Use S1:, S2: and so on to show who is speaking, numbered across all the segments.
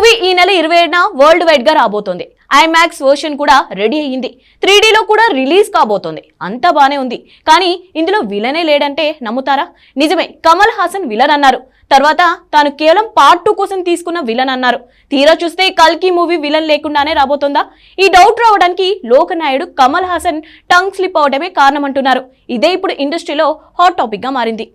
S1: Movie ఈ నెల ఇరవై ఏడున వరల్డ్ వైడ్గా రాబోతోంది. ఐమాక్స్ వర్షన్ కూడా రెడీ అయ్యింది. త్రీ లో కూడా రిలీజ్ కాబోతోంది. అంతా బానే ఉంది. కానీ ఇందులో విలనే లేడంటే నమ్ముతారా? నిజమే కమల్ హాసన్ విలన్ అన్నారు. తర్వాత తాను కేవలం పార్ట్ టూ కోసం తీసుకున్న విలన్ అన్నారు. తీరా చూస్తే కల్కి మూవీ విలన్ లేకుండానే రాబోతోందా? ఈ డౌట్ రావడానికి లోకనాయుడు కమల్ హాసన్ టంగ్ స్లిప్ అవడమే కారణమంటున్నారు. ఇదే ఇప్పుడు ఇండస్ట్రీలో హాట్ టాపిక్గా మారింది.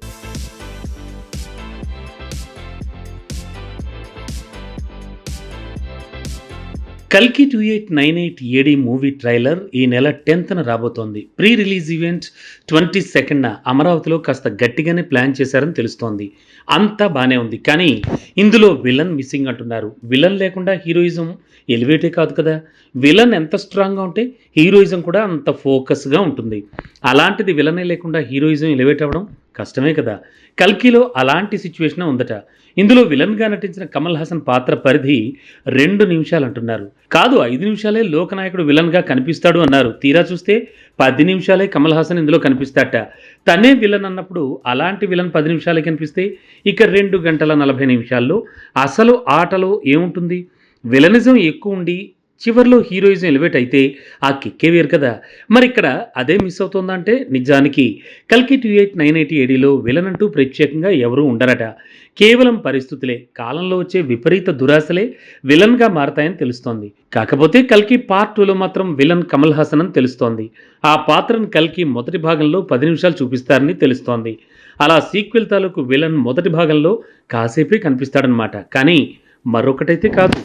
S2: కల్కి two eight nine eight AD movie trailer ఈ నెల టెన్త్న రాబోతోంది. ప్రీ రిలీజ్ ఈవెంట్ ట్వంటీ సెకండ్న అమరావతిలో కాస్త గట్టిగానే ప్లాన్ చేశారని తెలుస్తోంది. అంతా బాగానే ఉంది కానీ ఇందులో విలన్ మిస్సింగ్ అంటున్నారు. విలన్ లేకుండా హీరోయిజం ఎలివేటే కాదు కదా. విలన్ ఎంత స్ట్రాంగ్గా ఉంటే హీరోయిజం కూడా అంత ఫోకస్గా ఉంటుంది. అలాంటిది విలనే లేకుండా హీరోయిజం ఎలివేట్ అవ్వడం కష్టమే కదా. కల్కిలో అలాంటి సిచ్యువేషన్ ఉందట. ఇందులో విలన్గా నటించిన కమల్ హాసన్ పాత్ర పరిధి రెండు నిమిషాలు అంటున్నారు. కాదు ఐదు నిమిషాలే లోకనాయకుడు విలన్గా కనిపిస్తాడు అన్నారు. తీరా చూస్తే పది నిమిషాలే కమల్ హాసన్ ఇందులో కనిపిస్తాట తనే విలన్ అన్నప్పుడు అలాంటి విలన్ పది నిమిషాలే కనిపిస్తే ఇక రెండు గంటల నలభై నిమిషాల్లో అసలు ఆటలో ఏముంటుంది? విలనిజం ఎక్కువ ఉండి చివర్లో హీరోయిజం ఎలివేట్ అయితే ఆ కిక్కే వేరు కదా. మరి ఇక్కడ అదే మిస్ అవుతుందంటే నిజానికి కల్కి టూ ఎయిట్ నైన్ ఎయిటీ ఏడీలో విలన్ అంటూ ప్రత్యేకంగా ఎవరూ ఉండరట. కేవలం పరిస్థితులే కాలంలో వచ్చే విపరీత దురాశలే విలన్గా మారతాయని తెలుస్తోంది. కాకపోతే కల్కి పార్ట్ టూలో మాత్రం విలన్ కమల్ హాసన్ అని తెలుస్తోంది. ఆ పాత్రను కల్కి మొదటి భాగంలో పది నిమిషాలు చూపిస్తారని తెలుస్తోంది. అలా సీక్వెల్ తాలూకు విలన్ మొదటి భాగంలో కాసేపే కనిపిస్తాడనమాట కానీ మరొకటైతే కాదు.